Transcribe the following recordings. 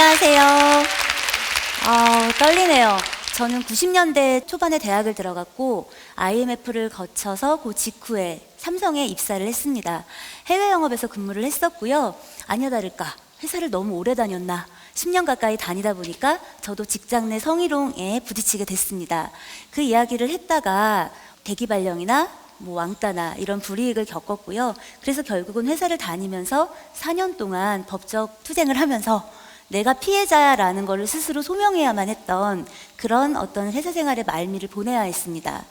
안녕하세요. 아, 떨리네요. 저는 90년대 초반에 대학을 들어갔고 IMF를 거쳐서 그 직후에 삼성에 입사를 했습니다. 해외 영업에서 근무를 했었고요. 아니나 다를까 회사를 너무 오래 다녔나 10년 가까이 다니다 보니까 저도 직장 내 성희롱에 부딪히게 됐습니다. 그 이야기를 했다가 대기 발령이나 뭐 왕따나 이런 불이익을 겪었고요. 그래서 결국은 회사를 다니면서 4년 동안 법적 투쟁을 하면서 내가 피해자야라는 것을 스스로 소명해야만 했던 그런 어떤 회사 생활의 말미를 보내야 했습니다.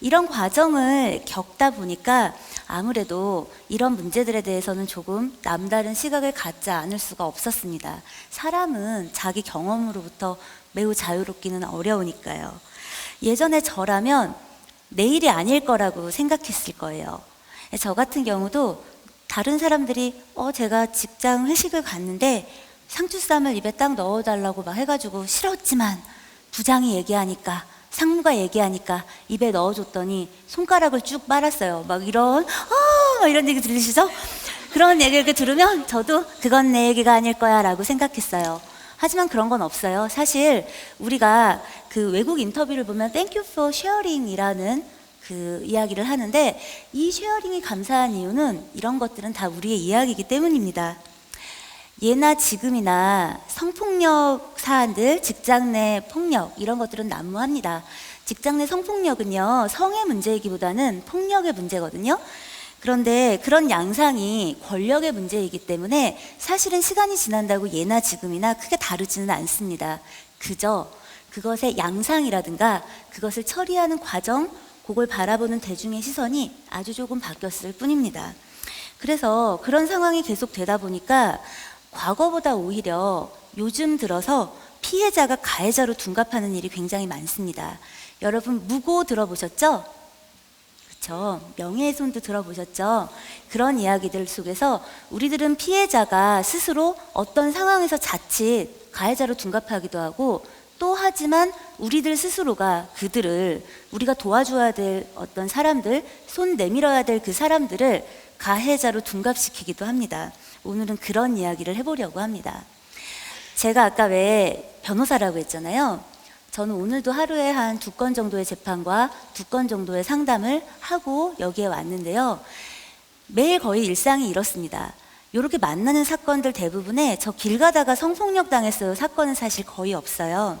이런 과정을 겪다 보니까 아무래도 이런 문제들에 대해서는 조금 남다른 시각을 갖지 않을 수가 없었습니다. 사람은 자기 경험으로부터 매우 자유롭기는 어려우니까요. 예전에 저라면 내일이 아닐 거라고 생각했을 거예요. 저 같은 경우도 다른 사람들이 어 제가 직장 회식을 갔는데 상추쌈을 입에 딱 넣어달라고 막 해가지고 싫었지만 부장이 얘기하니까 상무가 얘기하니까 입에 넣어줬더니 손가락을 쭉 빨았어요. 막 이런 아막 이런 얘기 들리시죠? 그런 얘기를 이렇게 들으면 저도 그건 내 얘기가 아닐 거야라고 생각했어요. 하지만 그런 건 없어요. 사실 우리가 그 외국 인터뷰를 보면 Thank you for sharing이라는 그 이야기를 하는데 이 쉐어링이 감사한 이유는 이런 것들은 다 우리의 이야기이기 때문입니다. 예나 지금이나 성폭력 사안들, 직장 내 폭력 이런 것들은 난무합니다. 직장 내 성폭력은요 성의 문제이기보다는 폭력의 문제거든요. 그런데 그런 양상이 권력의 문제이기 때문에 사실은 시간이 지난다고 예나 지금이나 크게 다르지는 않습니다. 그저 그것의 양상이라든가 그것을 처리하는 과정, 그걸 바라보는 대중의 시선이 아주 조금 바뀌었을 뿐입니다. 그래서 그런 상황이 계속 되다 보니까 과거보다 오히려 요즘 들어서 피해자가 가해자로 둔갑하는 일이 굉장히 많습니다. 여러분 무고 들어보셨죠? 그렇죠. 명예훼손도 들어보셨죠? 그런 이야기들 속에서 우리들은 피해자가 스스로 어떤 상황에서 자칫 가해자로 둔갑하기도 하고 또 하지만 우리들 스스로가 그들을 우리가 도와줘야 될 어떤 사람들, 손 내밀어야 될 그 사람들을 가해자로 둔갑시키기도 합니다. 오늘은 그런 이야기를 해보려고 합니다. 제가 아까 왜 변호사라고 했잖아요. 저는 오늘도 하루에 한 두 건 정도의 재판과 두 건 정도의 상담을 하고 여기에 왔는데요. 매일 거의 일상이 이렇습니다. 이렇게 만나는 사건들 대부분에 저 길 가다가 성폭력 당했어요. 사건은 사실 거의 없어요.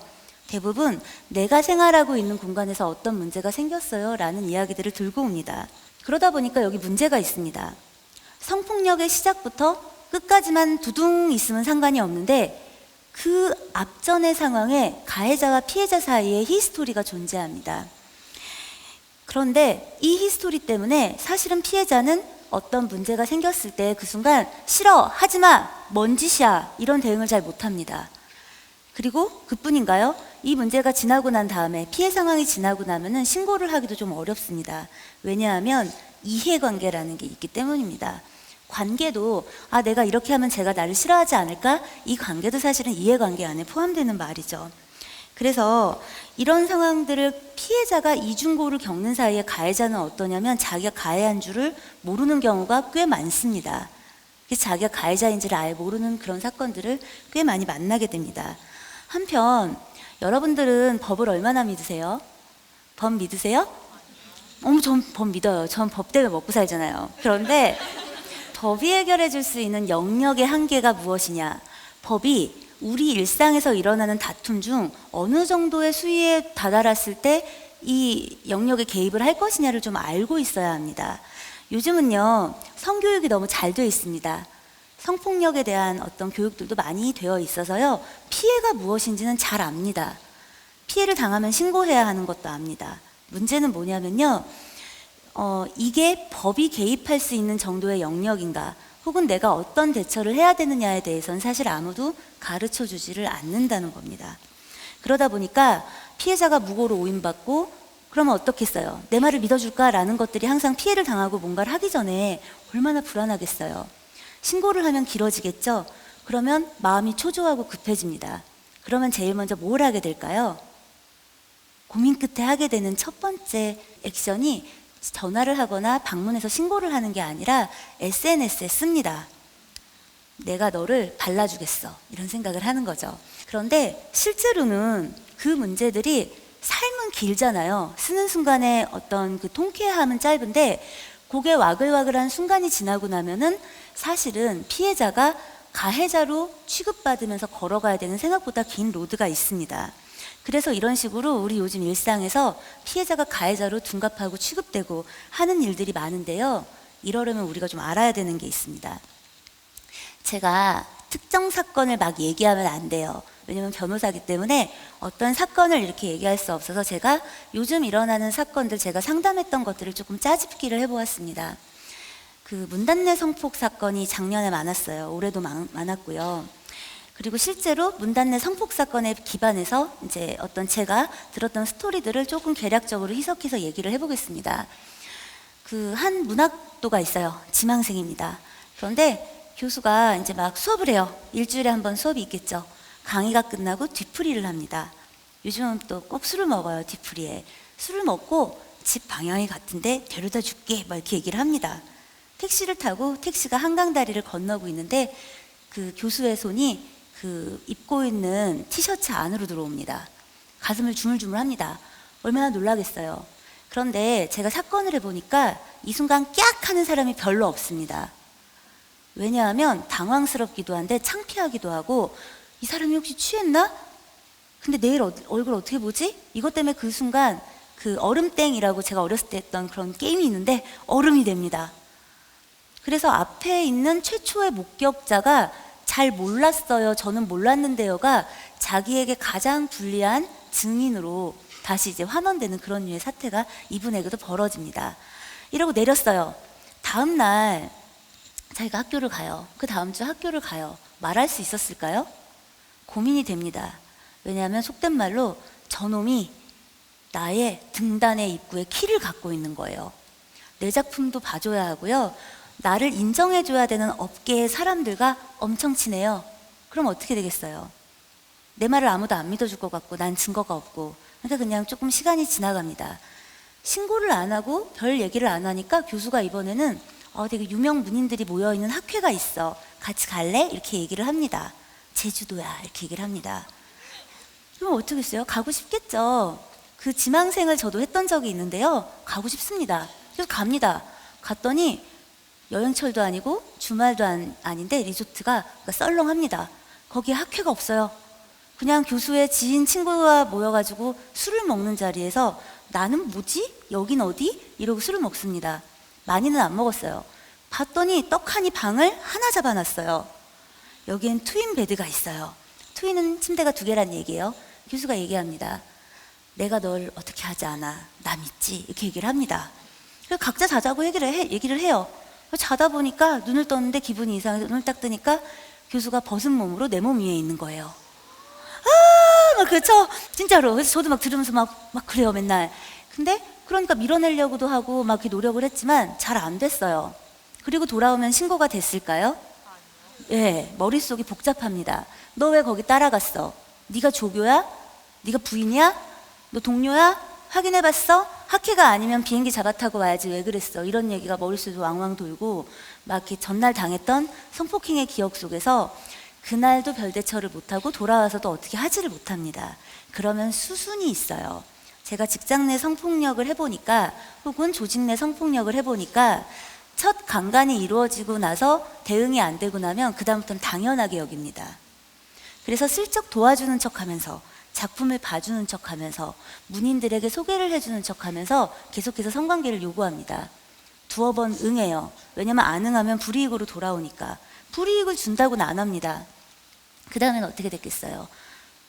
대부분 내가 생활하고 있는 공간에서 어떤 문제가 생겼어요. 라는 이야기들을 들고 옵니다. 그러다 보니까 여기 문제가 있습니다. 성폭력의 시작부터 끝까지만 두둥 있으면 상관이 없는데 그 앞전의 상황에 가해자와 피해자 사이에 히스토리가 존재합니다. 그런데 이 히스토리 때문에 사실은 피해자는 어떤 문제가 생겼을 때 그 순간 싫어, 하지 마, 뭔 짓이야 이런 대응을 잘 못합니다. 그리고 그뿐인가요? 이 문제가 지나고 난 다음에 피해 상황이 지나고 나면은 신고를 하기도 좀 어렵습니다. 왜냐하면 이해관계라는 게 있기 때문입니다. 관계도 아 내가 이렇게 하면 제가 나를 싫어하지 않을까? 이 관계도 사실은 이해관계 안에 포함되는 말이죠. 그래서 이런 상황들을 피해자가 이중고를 겪는 사이에 가해자는 어떠냐면 자기가 가해한 줄을 모르는 경우가 꽤 많습니다. 자기가 가해자인지를 아예 모르는 그런 사건들을 꽤 많이 만나게 됩니다. 한편 여러분들은 법을 얼마나 믿으세요? 법 믿으세요? 어머, 전법 믿어요. 전 법 때문에 먹고 살잖아요. 그런데 법이 해결해 줄 수 있는 영역의 한계가 무엇이냐? 법이 우리 일상에서 일어나는 다툼 중 어느 정도의 수위에 다다랐을 때 이 영역에 개입을 할 것이냐를 좀 알고 있어야 합니다. 요즘은요, 성교육이 너무 잘 되어 있습니다. 성폭력에 대한 어떤 교육들도 많이 되어 있어서요, 피해가 무엇인지는 잘 압니다. 피해를 당하면 신고해야 하는 것도 압니다. 문제는 뭐냐면요, 어, 이게 법이 개입할 수 있는 정도의 영역인가, 혹은 내가 어떤 대처를 해야 되느냐에 대해서는 사실 아무도 가르쳐 주지를 않는다는 겁니다. 그러다 보니까 피해자가 무고로 오인받고 그러면 어떻겠어요? 내 말을 믿어줄까라는 것들이 항상 피해를 당하고 뭔가를 하기 전에 얼마나 불안하겠어요. 신고를 하면 길어지겠죠? 그러면 마음이 초조하고 급해집니다. 그러면 제일 먼저 뭘 하게 될까요? 고민 끝에 하게 되는 첫 번째 액션이 전화를 하거나 방문해서 신고를 하는 게 아니라 SNS에 씁니다. 내가 너를 발라주겠어. 이런 생각을 하는 거죠. 그런데 실제로는 그 문제들이 삶은 길잖아요. 쓰는 순간에 어떤 그 통쾌함은 짧은데 고개 와글와글한 순간이 지나고 나면은 사실은 피해자가 가해자로 취급받으면서 걸어가야 되는 생각보다 긴 로드가 있습니다. 그래서 이런 식으로 우리 요즘 일상에서 피해자가 가해자로 둔갑하고 취급되고 하는 일들이 많은데요. 이러려면 우리가 좀 알아야 되는 게 있습니다. 제가 특정 사건을 막 얘기하면 안 돼요. 왜냐면 변호사기 때문에 어떤 사건을 이렇게 얘기할 수 없어서 제가 요즘 일어나는 사건들 제가 상담했던 것들을 조금 짜집기를 해보았습니다. 그 문단내 성폭 사건이 작년에 많았어요. 올해도 많, 많았고요. 그리고 실제로 문단내 성폭 사건에 기반해서 이제 어떤 제가 들었던 스토리들을 조금 계략적으로 희석해서 얘기를 해보겠습니다. 그 한 문학도가 있어요. 지망생입니다. 그런데 교수가 이제 막 수업을 해요. 일주일에 한 번 수업이 있겠죠. 강의가 끝나고 뒤풀이를 합니다. 요즘은 또 꼭 술을 먹어요. 뒤풀이에. 술을 먹고 집 방향이 같은데 데려다 줄게. 막 이렇게 얘기를 합니다. 택시를 타고 택시가 한강 다리를 건너고 있는데 그 교수의 손이 그 입고 있는 티셔츠 안으로 들어옵니다. 가슴을 주물주물 합니다. 얼마나 놀라겠어요. 그런데 제가 사건을 해보니까 이 순간 깍 하는 사람이 별로 없습니다. 왜냐하면 당황스럽기도 한데 창피하기도 하고 이 사람이 혹시 취했나? 근데 내일 어- 얼굴 어떻게 보지? 이것 때문에 그 순간 그 얼음땡이라고 제가 어렸을 때 했던 그런 게임이 있는데 얼음이 됩니다. 그래서 앞에 있는 최초의 목격자가 잘 몰랐어요. 저는 몰랐는데요가 자기에게 가장 불리한 증인으로 다시 이제 환원되는 그런 류의 사태가 이분에게도 벌어집니다. 이러고 내렸어요. 다음 날 자기가 학교를 가요. 그 다음 주 학교를 가요. 말할 수 있었을까요? 고민이 됩니다. 왜냐하면 속된 말로 저놈이 나의 등단의 입구에 키를 갖고 있는 거예요. 내 작품도 봐줘야 하고요. 나를 인정해줘야 되는 업계의 사람들과 엄청 친해요. 그럼 어떻게 되겠어요? 내 말을 아무도 안 믿어줄 것 같고 난 증거가 없고 그러니까 그냥 조금 시간이 지나갑니다. 신고를 안 하고 별 얘기를 안 하니까 교수가 이번에는 어, 되게 유명 문인들이 모여 있는 학회가 있어. 같이 갈래? 이렇게 얘기를 합니다. 제주도야 이렇게 얘기를 합니다. 그럼 어떻겠어요? 가고 싶겠죠. 그 지망생을 저도 했던 적이 있는데요. 가고 싶습니다. 그래서 갑니다. 갔더니 여행철도 아니고 주말도 안, 아닌데 리조트가 그러니까 썰렁합니다. 거기에 학회가 없어요. 그냥 교수의 지인 친구가 모여가지고 술을 먹는 자리에서 나는 뭐지? 여긴 어디? 이러고 술을 먹습니다. 많이는 안 먹었어요. 봤더니 떡하니 방을 하나 잡아놨어요. 여기엔 트윈 베드가 있어요. 트윈은 침대가 두 개란 얘기예요. 교수가 얘기합니다. 내가 널 어떻게 하지 않아. 나 믿지? 이렇게 얘기를 합니다. 그래서 각자 자자고 얘기를, 해, 얘기를 해요. 자다 보니까 눈을 떴는데 기분이 이상해서 눈을 딱 뜨니까 교수가 벗은 몸으로 내 몸 위에 있는 거예요. 아, 막 그렇죠. 진짜로. 그래서 저도 막 들으면서 막, 막 그래요, 맨날. 근데 그러니까 밀어내려고도 하고 막 이렇게 노력을 했지만 잘 안 됐어요. 그리고 돌아오면 신고가 됐을까요? 예, 머릿속이 복잡합니다. 너 왜 거기 따라갔어? 네가 조교야? 네가 부인이야? 너 동료야? 확인해봤어? 학회가 아니면 비행기 잡아 타고 와야지 왜 그랬어? 이런 얘기가 머릿속에 왕왕 돌고 막 이렇게 전날 당했던 성폭행의 기억 속에서 그날도 별 대처를 못하고 돌아와서도 어떻게 하지를 못합니다. 그러면 수순이 있어요. 제가 직장 내 성폭력을 해보니까 혹은 조직 내 성폭력을 해보니까 첫 강간이 이루어지고 나서 대응이 안 되고 나면 그다음부터는 당연하게 여깁니다. 그래서 슬쩍 도와주는 척 하면서 작품을 봐주는 척 하면서 문인들에게 소개를 해주는 척 하면서 계속해서 성관계를 요구합니다. 두어 번 응해요. 왜냐면 안 응하면 불이익으로 돌아오니까. 불이익을 준다고는 안 합니다. 그 다음엔 어떻게 됐겠어요?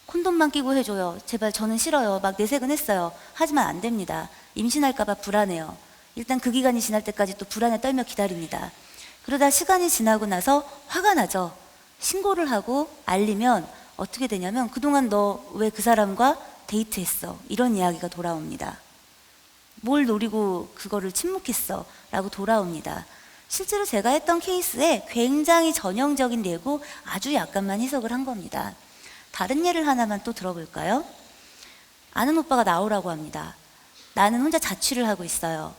콘돔만 끼고 해줘요. 제발 저는 싫어요. 막 내색은 했어요. 하지만 안 됩니다. 임신할까봐 불안해요. 일단 그 기간이 지날 때까지 또 불안에 떨며 기다립니다. 그러다 시간이 지나고 나서 화가 나죠. 신고를 하고 알리면 어떻게 되냐면 그동안 너 왜 그 사람과 데이트했어? 이런 이야기가 돌아옵니다. 뭘 노리고 그거를 침묵했어? 라고 돌아옵니다. 실제로 제가 했던 케이스에 굉장히 전형적인 예고 아주 약간만 해석을 한 겁니다. 다른 예를 하나만 또 들어볼까요? 아는 오빠가 나오라고 합니다. 나는 혼자 자취를 하고 있어요.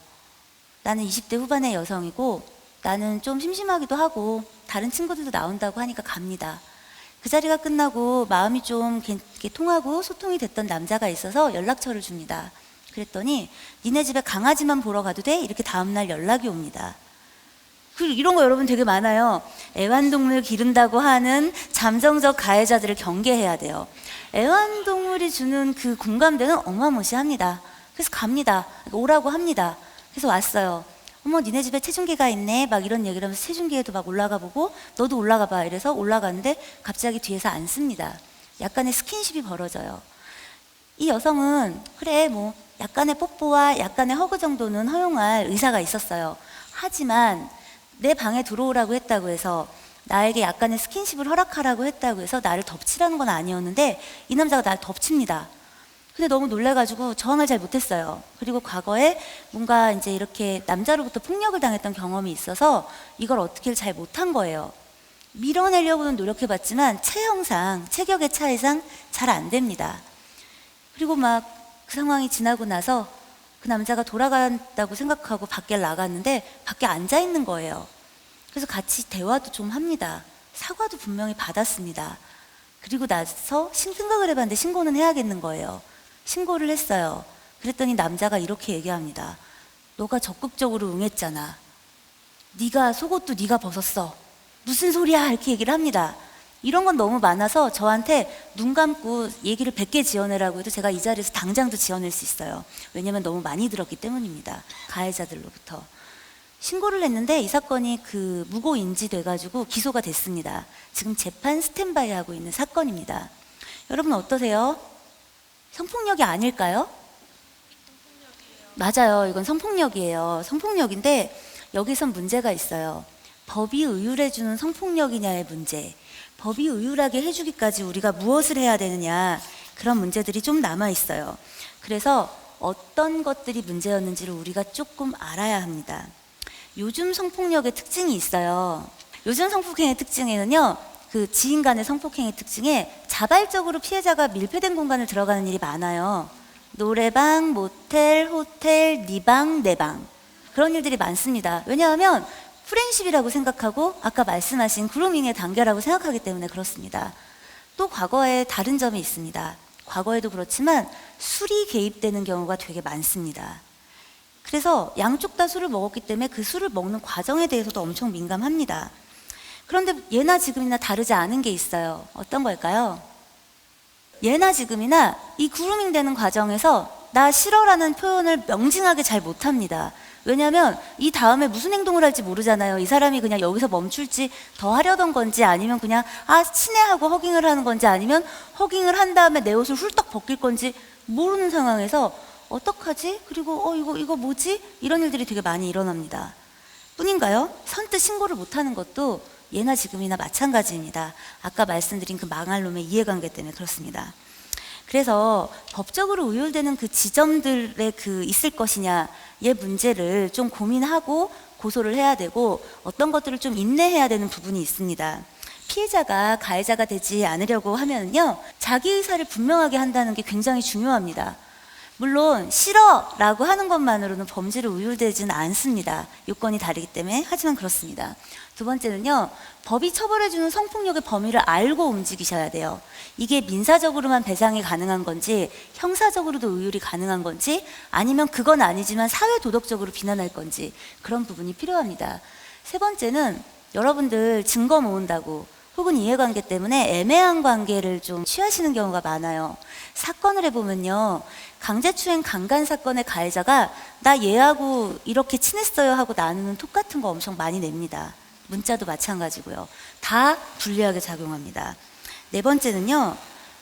나는 20대 후반의 여성이고 나는 좀 심심하기도 하고 다른 친구들도 나온다고 하니까 갑니다. 그 자리가 끝나고 마음이 좀 통하고 소통이 됐던 남자가 있어서 연락처를 줍니다. 그랬더니 니네 집에 강아지만 보러 가도 돼? 이렇게 다음날 연락이 옵니다. 그 이런 거 여러분 되게 많아요. 애완동물 기른다고 하는 잠정적 가해자들을 경계해야 돼요. 애완동물이 주는 그 공감대는 어마무시합니다. 그래서 갑니다. 오라고 합니다. 그래서 왔어요. 어머, 니네 집에 체중계가 있네. 막 이런 얘기를 하면서 체중계에도 막 올라가 보고, 너도 올라가 봐. 이래서 올라가는데 갑자기 뒤에서 앉습니다. 약간의 스킨십이 벌어져요. 이 여성은 그래 뭐 약간의 뽀뽀와 약간의 허그 정도는 허용할 의사가 있었어요. 하지만 내 방에 들어오라고 했다고 해서 나에게 약간의 스킨십을 허락하라고 했다고 해서 나를 덮치라는 건 아니었는데 이 남자가 나를 덮칩니다. 근데 너무 놀래가지고 저항을 잘 못했어요. 그리고 과거에 뭔가 이제 이렇게 남자로부터 폭력을 당했던 경험이 있어서 이걸 어떻게 잘 못한 거예요. 밀어내려고는 노력해봤지만 체형상, 체격의 차이상 잘 안 됩니다. 그리고 막 그 상황이 지나고 나서 그 남자가 돌아간다고 생각하고 밖에 나갔는데 밖에 앉아 있는 거예요. 그래서 같이 대화도 좀 합니다. 사과도 분명히 받았습니다. 그리고 나서 신- 생각을 해봤는데 신고는 해야겠는 거예요. 신고를 했어요. 그랬더니 남자가 이렇게 얘기합니다. 너가 적극적으로 응했잖아. 네가 속옷도 네가 벗었어. 무슨 소리야? 이렇게 얘기를 합니다. 이런 건 너무 많아서 저한테 눈 감고 얘기를 100개 지어내라고 해도 제가 이 자리에서 당장도 지어낼 수 있어요. 왜냐면 너무 많이 들었기 때문입니다. 가해자들로부터. 신고를 했는데 이 사건이 그 무고 인지돼가지고 기소가 됐습니다. 지금 재판 스탠바이 하고 있는 사건입니다. 여러분 어떠세요? 성폭력이 아닐까요? 맞아요. 이건 성폭력이에요. 성폭력인데 여기선 문제가 있어요. 법이 의율해주는 성폭력이냐의 문제. 법이 의율하게 해주기까지 우리가 무엇을 해야 되느냐. 그런 문제들이 좀 남아 있어요. 그래서 어떤 것들이 문제였는지를 우리가 조금 알아야 합니다. 요즘 성폭력의 특징이 있어요. 요즘 성폭행의 특징에는요, 그 지인 간의 성폭행의 특징에 자발적으로 피해자가 밀폐된 공간을 들어가는 일이 많아요. 노래방, 모텔, 호텔, 니방, 내 방. 그런 일들이 많습니다. 왜냐하면 프렌십이라고 생각하고 아까 말씀하신 그루밍의 단계라고 생각하기 때문에 그렇습니다. 또 과거에 다른 점이 있습니다. 과거에도 그렇지만 술이 개입되는 경우가 되게 많습니다. 그래서 양쪽 다 술을 먹었기 때문에 그 술을 먹는 과정에 대해서도 엄청 민감합니다. 그런데 예나 지금이나 다르지 않은 게 있어요. 어떤 걸까요? 예나 지금이나 이 그루밍 되는 과정에서 나 싫어라는 표현을 명징하게 잘 못합니다. 왜냐하면 이 다음에 무슨 행동을 할지 모르잖아요. 이 사람이 그냥 여기서 멈출지 더 하려던 건지 아니면 그냥 아 친해하고 허깅을 하는 건지 아니면 허깅을 한 다음에 내 옷을 훌떡 벗길 건지 모르는 상황에서 어떡하지? 그리고 어 이거 이거 뭐지? 이런 일들이 되게 많이 일어납니다. 뿐인가요? 선뜻 신고를 못하는 것도 예나 지금이나 마찬가지입니다. 아까 말씀드린 그 망할 놈의 이해관계 때문에 그렇습니다. 그래서 법적으로 의율되는 그 지점들의 그 있을 것이냐의 문제를 좀 고민하고 고소를 해야 되고 어떤 것들을 좀 인내해야 되는 부분이 있습니다. 피해자가 가해자가 되지 않으려고 하면요. 자기 의사를 분명하게 한다는 게 굉장히 중요합니다. 물론 싫어라고 하는 것만으로는 범죄로 의율되지는 않습니다. 요건이 다르기 때문에 하지만 그렇습니다. 두 번째는요. 법이 처벌해주는 성폭력의 범위를 알고 움직이셔야 돼요. 이게 민사적으로만 배상이 가능한 건지 형사적으로도 의율이 가능한 건지 아니면 그건 아니지만 사회 도덕적으로 비난할 건지 그런 부분이 필요합니다. 세 번째는 여러분들 증거 모은다고 혹은 이해관계 때문에 애매한 관계를 좀 취하시는 경우가 많아요. 사건을 해보면요. 강제추행 강간 사건의 가해자가 나 얘하고 이렇게 친했어요 하고 나누는 톡 같은 거 엄청 많이 냅니다. 문자도 마찬가지고요. 다 불리하게 작용합니다. 네 번째는요.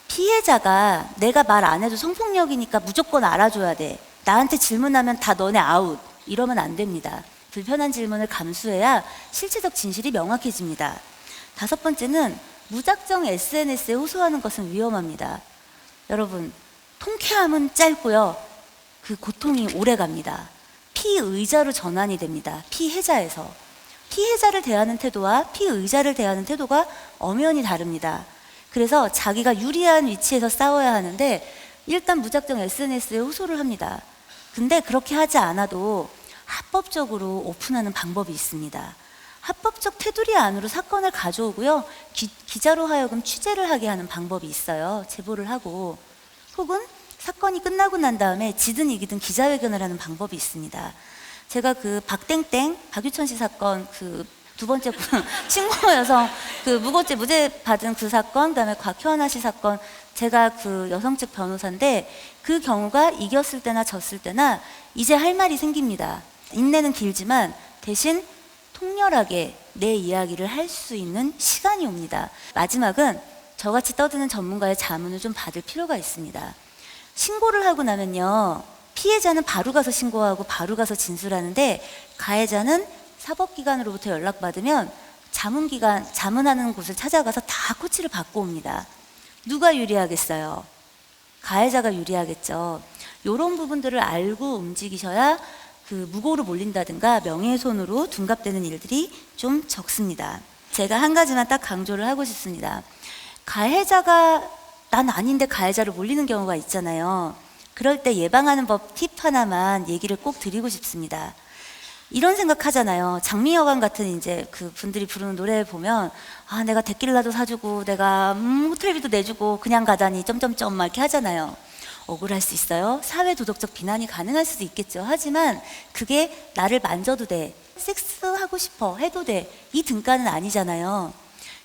피해자가 내가 말 안 해도 성폭력이니까 무조건 알아줘야 돼. 나한테 질문하면 다 너네 아웃. 이러면 안 됩니다. 불편한 질문을 감수해야 실체적 진실이 명확해집니다. 다섯 번째는 무작정 SNS에 호소하는 것은 위험합니다. 여러분, 통쾌함은 짧고요. 그 고통이 오래 갑니다. 피의자로 전환이 됩니다. 피해자에서. 피해자를 대하는 태도와 피의자를 대하는 태도가 엄연히 다릅니다. 그래서 자기가 유리한 위치에서 싸워야 하는데 일단 무작정 SNS에 호소를 합니다. 근데 그렇게 하지 않아도 합법적으로 오픈하는 방법이 있습니다. 합법적 테두리 안으로 사건을 가져오고요. 기, 기자로 하여금 취재를 하게 하는 방법이 있어요. 제보를 하고. 혹은 사건이 끝나고 난 다음에 지든 이기든 기자회견을 하는 방법이 있습니다. 제가 그 박땡땡 박유천 씨 사건 그 두 번째 그 신고 여성 그 무고죄 무죄 받은 그 사건 그다음에 곽효아나 씨 사건 제가 그 여성 측 변호사인데 그 경우가 이겼을 때나 졌을 때나 이제 할 말이 생깁니다. 인내는 길지만 대신 통렬하게 내 이야기를 할 수 있는 시간이 옵니다. 마지막은 저같이 떠드는 전문가의 자문을 좀 받을 필요가 있습니다. 신고를 하고 나면요. 피해자는 바로 가서 신고하고 바로 가서 진술하는데 가해자는 사법기관으로부터 연락받으면 자문기관, 자문하는 곳을 찾아가서 다 코치를 받고 옵니다. 누가 유리하겠어요? 가해자가 유리하겠죠. 이런 부분들을 알고 움직이셔야 그 무고로 몰린다든가 명예훼손으로 둔갑되는 일들이 좀 적습니다. 제가 한 가지만 딱 강조를 하고 싶습니다. 가해자가 난 아닌데 가해자를 몰리는 경우가 있잖아요. 그럴 때 예방하는 법 팁 하나만 얘기를 꼭 드리고 싶습니다. 이런 생각 하잖아요. 장미여관 같은 이제 그 분들이 부르는 노래 보면 아 내가 데킬라도 사주고 내가 음, 호텔비도 내주고 그냥 가다니 점점점 막 이렇게 하잖아요. 억울할 수 있어요. 사회 도덕적 비난이 가능할 수도 있겠죠. 하지만 그게 나를 만져도 돼. 섹스하고 싶어 해도 돼. 이 등가는 아니잖아요.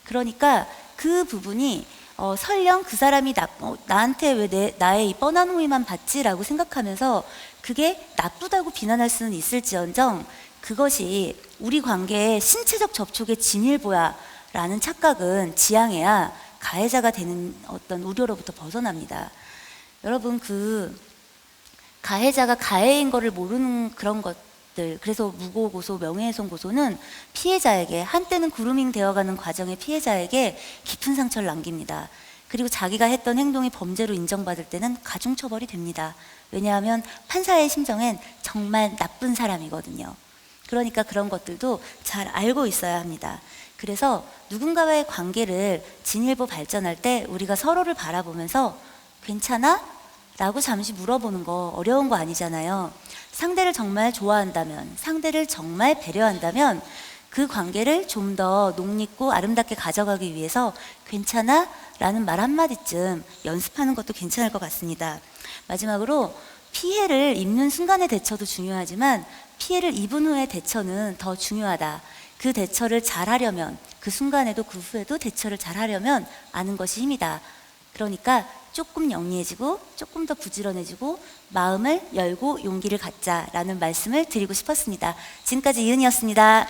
그러니까 그 부분이 어, 설령 그 사람이 나, 어, 나한테 왜 내, 나의 이 뻔한 호의만 받지라고 생각하면서 그게 나쁘다고 비난할 수는 있을지언정 그것이 우리 관계의 신체적 접촉의 진일보야 라는 착각은 지양해야 가해자가 되는 어떤 우려로부터 벗어납니다. 여러분 그 가해자가 가해인 거를 모르는 그런 것들 그래서 무고 고소 명예훼손 고소는 피해자에게 한때는 그루밍 되어가는 과정의 피해자에게 깊은 상처를 남깁니다. 그리고 자기가 했던 행동이 범죄로 인정받을 때는 가중처벌이 됩니다. 왜냐하면 판사의 심정엔 정말 나쁜 사람이거든요. 그러니까 그런 것들도 잘 알고 있어야 합니다. 그래서 누군가와의 관계를 진일보 발전할 때 우리가 서로를 바라보면서 괜찮아? 라고 잠시 물어보는 거 어려운 거 아니잖아요. 상대를 정말 좋아한다면, 상대를 정말 배려한다면 그 관계를 좀더 녹립고 아름답게 가져가기 위해서 괜찮아? 라는 말 한마디쯤 연습하는 것도 괜찮을 것 같습니다. 마지막으로 피해를 입는 순간의 대처도 중요하지만 피해를 입은 후의 대처는 더 중요하다. 그 대처를 잘 하려면 그 순간에도 그 후에도 대처를 잘 하려면 아는 것이 힘이다. 그러니까 조금 영리해지고 조금 더 부지런해지고 마음을 열고 용기를 갖자라는 말씀을 드리고 싶었습니다. 지금까지 이은이었습니다.